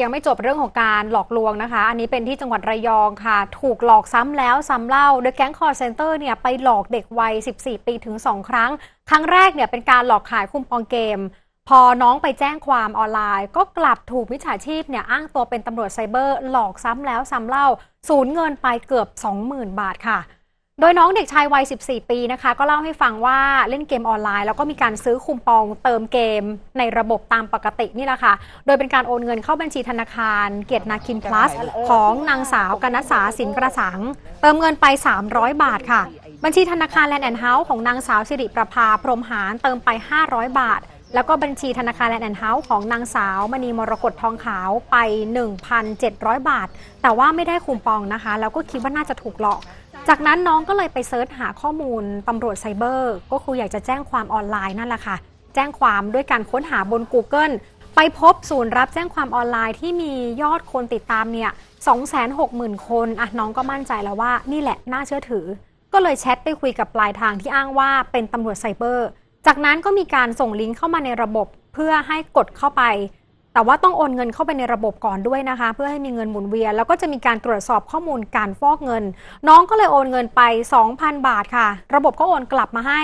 ยังไม่จบเรื่องของการหลอกลวงนะคะ อันนี้เป็นที่จังหวัดระยองค่ะ ถูกหลอกซ้ำแล้วซ้ำเล่า โดยแก๊งคอร์เซนเตอร์เนี่ยไปหลอกเด็กวัย 14 ปีถึง 2 ครั้ง ครั้งแรกเนี่ยเป็นการหลอกขายคูปองเกม พอน้องไปแจ้งความออนไลน์ ก็กลับถูกมิจฉาชีพเนี่ยอ้างตัวเป็นตำรวจไซเบอร์ หลอกซ้ำแล้วซ้ำเล่า สูญเงินไปเกือบ 20,000 บาทค่ะ โดยน้องเด็กชายวัย 14 ปีนะคะ ก็เล่าให้ฟังว่าเล่นเกมออนไลน์ แล้วก็มีการซื้อคูปองเติมเกมในระบบตามปกตินี่แหละค่ะ โดยเป็นการโอนเงินเข้าบัญชีธนาคาร เกียรตินาคินพลัส ของนางสาวกนษาสินกระสัง เติมเงินไป 300 บาทค่ะ บัญชีธนาคารแลนด์แอนด์เฮาส์ของนางสาวสิริประภาพรหมหารเติมไป 500 บาทแล้วก็บัญชีธนาคารแลนด์แอนด์เฮาส์ของนางสาวมณีมรกตทองขาวไป 1,700 บาท แต่ว่าไม่ได้คูปองนะคะ แล้วก็คิดว่าน่าจะถูกหลอก จากนั้นน้องก็เลยไปเซิร์ชหาข้อมูลตำรวจไซเบอร์ ก็คืออยากจะแจ้งความออนไลน์นั่นแหละค่ะ แจ้งความด้วยการค้นหาบน Google ไปพบศูนย์รับแจ้งความออนไลน์ที่มียอดคนติดตามเนี่ย260,000 คนอะน้องก็มั่นใจแล้วว่านี่แหละน่าเชื่อถือ ก็เลยแชทไปคุยกับปลายทางที่อ้างว่าเป็นตำรวจไซเบอร์ จากนั้นก็มีการส่งลิงก์เข้ามาในระบบเพื่อให้กดเข้าไป แต่ว่าต้องโอนเงินเข้าไปในระบบก่อนด้วยนะคะ เพื่อให้มีเงินหมุนเวียนแล้วก็จะมีการตรวจสอบข้อมูลการฟอกเงิน น้องก็เลยโอนเงินไป 2,000 บาทค่ะ ระบบก็โอนกลับมาให้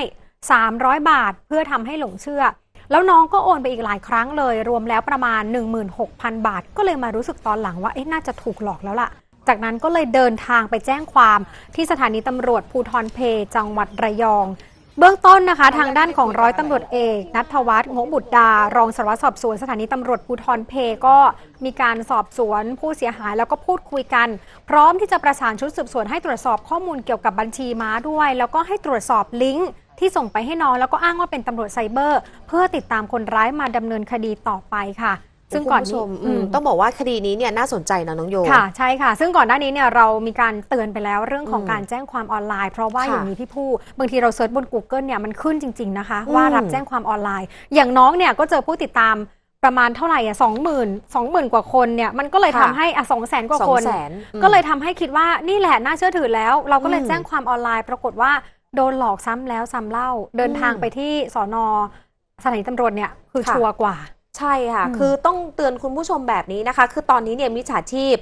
300 บาท เพื่อทำให้หลงเชื่อ แล้วน้องก็โอนไปอีกหลายครั้งเลย รวมแล้วประมาณ 16,000 บาท ก็เลยมารู้สึกตอนหลังว่าเอ๊ะน่าจะถูกหลอกแล้วล่ะ จากนั้นก็เลยเดินทางไปแจ้งความที่สถานีตำรวจภูทรเพจังหวัดระยอง เบื้องต้นนะคะทางด้านของร้อยตำรวจเอกนัทวัฒน์งบุตรดา รองสารวัตรสอบสวนสถานีตำรวจภูทรเพก็มีการสอบสวนผู้เสียหายแล้วก็พูดคุยกัน พร้อมที่จะประสานชุดสืบสวนให้ตรวจสอบข้อมูลเกี่ยวกับบัญชีม้าด้วย แล้วก็ให้ตรวจสอบลิงก์ที่ส่งไปให้น้องแล้วก็อ้างว่าเป็นตำรวจไซเบอร์ เพื่อติดตามคนร้ายมาดำเนินคดีต่อไปค่ะ ซึ่งก่อนคุณผู้ชนี้มอืมต้องบอกว่าคดีนี้เนี่ยน่าสนใจนะน้องโยค่ะใช่ค่ะ ซึ่งก่อนหน้านี้เนี่ยเรามีการเตือนไปแล้วเรื่องของอืมการแจ้งความออนไลน์ เพราะว่าค่ะอย่างนี้พี่ผู้บางทีเราเซิร์ชบน Google เนี่ยมันขึ้นจริง ๆนะคะอืมว่ารับแจ้งความออนไลน์ อย่างน้องเนี่ยก็เจอผู้ติดตามประมาณเท่าไหร่อะสองหมื่นสองหมื่นกว่าคนเนี่ยมันก็เลยทำให้อะสองแสนกว่าสอคงนแสนอืมก็เลยทำให้คิดว่านี่แหละน่าเชื่อถือแล้ว เราก็เลยอืมแจ้งความออนไลน์ ปรากฏว่าโดนหลอกซ้ำแล้วซ้ำเล่า เดินทางอืมไปที่สอนอสถานีตำรวจเนี่ยคือค่ะชัวร์กว่า ใช่ค่ะอืมคือต้องเตือนคุณผู้ชมแบบนี้นะคะ คือตอนนี้เนี่ยมิจฉาชีพ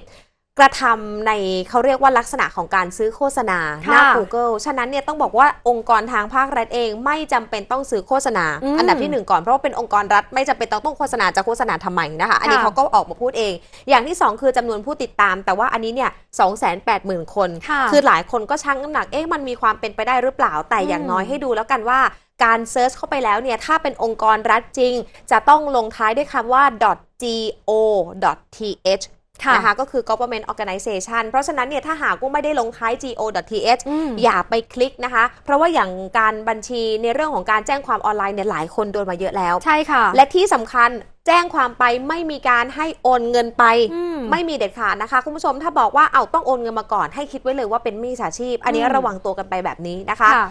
กระทำในเขาเรียกว่าลักษณะของการซื้อโฆษณาหน้าค่ะ Google ฉะนั้นเนี่ยต้องบอกว่าองค์กรทางภาครัฐเองไม่จำเป็นต้องซื้อโฆษณาอืมอันดับที่หนึ่งก่อนเพราะว่าเป็นองค์กรรัฐไม่จำเป็นต้องต้องโฆษณาจะโฆษณาทำไมนะคะ อันนี้ค่ะเขาก็ออกมาพูดเอง อย่างที่สองคือจำนวนผู้ติดตาม แต่ว่าอันนี้เนี่ยสองแสนแปดหมื่นคนค่ะคือหลายคนก็ชั่งน้ำหนักเอ๊ะมันมีความเป็นไปได้หรือเปล่าแต่อย่างอืมน้อยให้ดูแล้วกันว่า การเซิร์ชเข้าไปแล้วเนี่ยถ้าเป็นองค์กรรัฐจริง จะต้องลงท้ายด้วยคำว่า .go.th ค่ะนะคะก็คือ government organization เพราะฉะนั้นเนี่ยถ้าหากว่าไม่ได้ลงท้าย go.th อืมอย่าไปคลิกนะคะ เพราะว่าอย่างการบัญชีในเรื่องของการแจ้งความออนไลน์เนี่ยหลายคนโดนมาเยอะแล้ว ใช่ค่ะ และที่สำคัญแจ้งความไปไม่มีการให้โอนเงินไปอืมไม่มีเด็ดขาดนะคะ คุณผู้ชมถ้าบอกว่าเอาต้องโอนเงินมาก่อนให้คิดไว้เลยว่าเป็นมิจฉาชีพ อันนี้อืมระวังตัวกันไปแบบนี้นะคะค่ะ